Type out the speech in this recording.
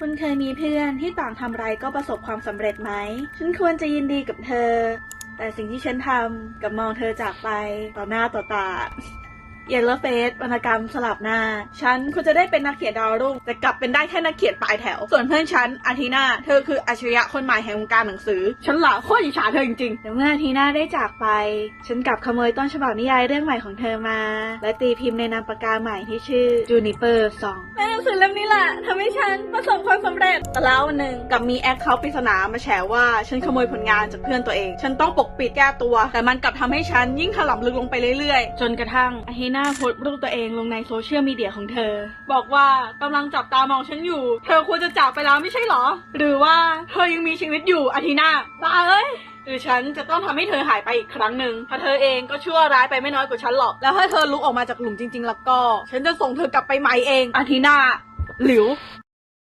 คุณเคยมีเพื่อนที่ต่างทำไรก็ประสบความสำเร็จไหม ฉันควรจะยินดีกับเธอ แต่สิ่งที่ฉันทำกับมองเธอจากไปต่อหน้าต่อตา เยลโลเฟสวรรณกรรมสลับหน้า ฉันควรจะได้เป็นนักเขียนดาวรุ่ง แต่กลับเป็นได้แค่นักเขียนปลายแถว ส่วนเพื่อนฉันอาทีนาเธอคืออัจฉริยะคนใหม่แห่งวงการหนังสือ ฉันหล่ะโคตรอิจฉาเธอจริงๆแต่เมื่ออาทีนาได้จากไป ฉันกลับขโมยต้นฉบับนิยายเรื่องใหม่ของเธอมา และตีพิมพ์ในนามปากกาใหม่ที่ชื่อ Juniper Song และหนังสือเล่มนี้แหละทำให้ฉันประสบความสำเร็จแต่แล้ววันหนึ่งกลับมีแอคเคาท์ปริศนามาแฉว่าฉันขโมยผลงานจากเพื่อนตัวเอง ฉันต้องปกปิดแก้ตัว แต่มันกลับทำให้ฉันยิ่งถล่มลึกลงไปเรื่อยๆ จนกระทั่งอาเฮนาโพสต์รูปตัวเองลงในโซเชียลมีเดียของเธอ บอกว่ากำลังจับตามองฉันอยู่ เธอควรจะจากไปแล้วไม่ใช่เหรอ หรือว่าเธอยังมีชีวิตอยู่อาทีนาบ้าเอ้ยหรือฉันจะต้องทำให้เธอหายไปอีกครั้งหนึ่งเพราะเธอเองก็ชั่วร้ายไปไม่น้อยกว่าฉันหรอก แล้วถ้าเธอลุกออกมาจากหลุมจริง ๆ แล้วก็ ฉันจะส่งเธอกลับไปใหม่เองอาทีนาหลิว